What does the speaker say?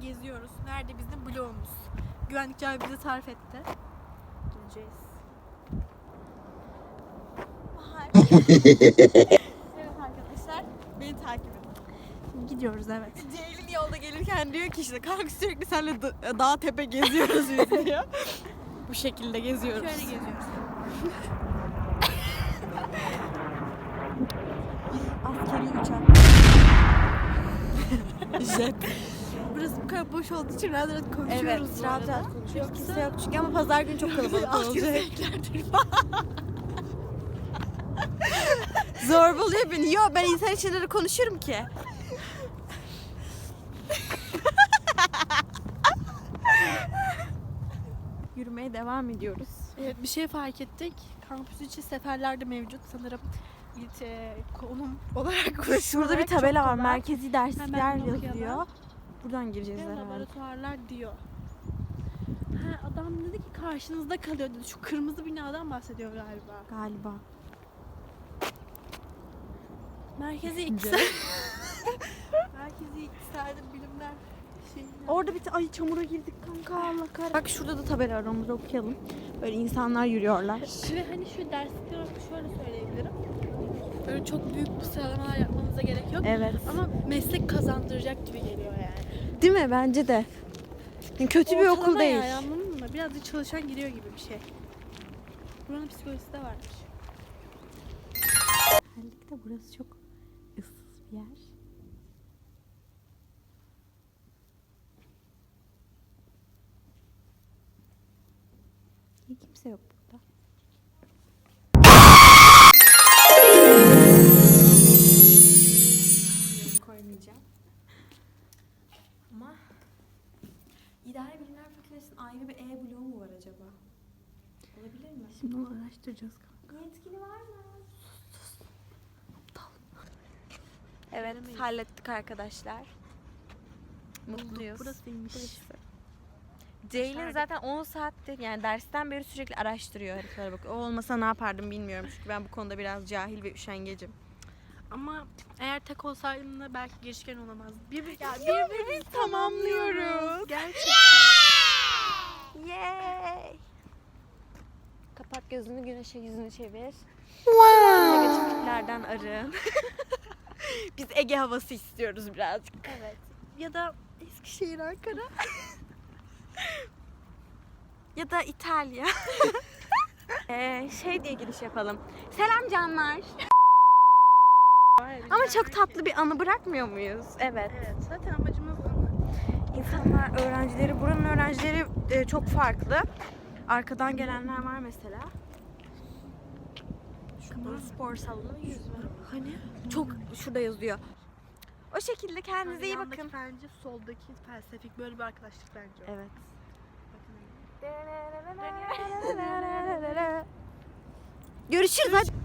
geziyoruz. Nerede bizim bloğumuz? Güvenlikçi abi bize tarif etti. Gideceğiz. Evet arkadaşlar, beni takip edin. Şimdi gidiyoruz evet. Ceylin yolda gelirken diyor ki işte kanka sürekli seninle da- dağ tepe geziyoruz biz diyor. Bu şekilde geziyoruz. Şöyle geziyoruz. Askeri uçak. Jet. Burası bu kadar boş olduğu için rahat rahat konuşuyoruz. Evet, bu rahat arada. rahat konuşuyoruz. Yoksa- Kimse yok çünkü ama pazar günü çok kalabalık Alt olacak. yüzeylerdir. Zorbalıyor beni. Yo ben insan içinleri konuşurum ki. Yürümeye devam ediyoruz. Evet bir şey fark ettik. Kampüs içi seferler de mevcut sanırım. İlk e, konum olarak konuşma Şurada bir tabela var. Merkezi dersler yazıyor. Buradan gireceğiz herhalde. laboratuvarlar diyor. Ha, adam dedi ki karşınızda kalıyor dedi. Şu kırmızı binadan bahsediyor galiba. Galiba. Merkezi iktisat. Merkezi iktisadi bilimler şey. Orada bir ay çamura girdik kanka Allah kahretsin. Bak şurada da tabela var da okuyalım. Böyle insanlar yürüyorlar. Ve hani şu derslikler şöyle söyleyebilirim. Böyle çok büyük bir sıralamalar yapmanıza gerek yok. Evet. Ama meslek kazandıracak gibi geliyor yani. Değil mi? Bence de. Yani kötü bir okul Ortalama değil. Yani, anladın mı? Birazcık çalışan giriyor gibi bir şey. Buranın psikolojisi de varmış. Özellikle burası çok ıssız bir yer. Niye kimse yok burada? koymayacağım. Ama İdare Bilimler Fakültesi'nin ayrı bir E bloğu mu var acaba? Olabilir mi? Şimdi onu araştıracağız kanka. Yetkili var mı? Evet hallettik arkadaşlar. Mutluyuz. Burasıymış. Ceylin zaten 10 saattir yani dersten beri sürekli araştırıyor haritalara bakıyor. O olmasa ne yapardım bilmiyorum çünkü ben bu konuda biraz cahil ve üşengecim. Ama eğer tek olsaydım da belki girişken olamazdı. Bir, bir, ya, birbirimizi tamamlıyoruz. Gerçekten. Yay! Kapat gözünü güneşe yüzünü çevir. Wow. Negatifliklerden arın. Biz Ege havası istiyoruz birazcık. Evet. Ya da Eskişehir, Ankara. Ya da İtalya. ee, şey diye giriş yapalım. Selam canlar. Ama çok tatlı bir anı bırakmıyor muyuz? Evet. Evet. Zaten amacımız İnsanlar, öğrencileri, buranın öğrencileri e, çok farklı. Arkadan gelenler var mesela. Kapalı spor salonu yüzme. Hani? Çok şurada yazıyor. O şekilde kendinize iyi Yandaki bakın. Bence soldaki felsefik böyle bir arkadaşlık bence. o. Evet. Bakın. Görüşürüz hadi.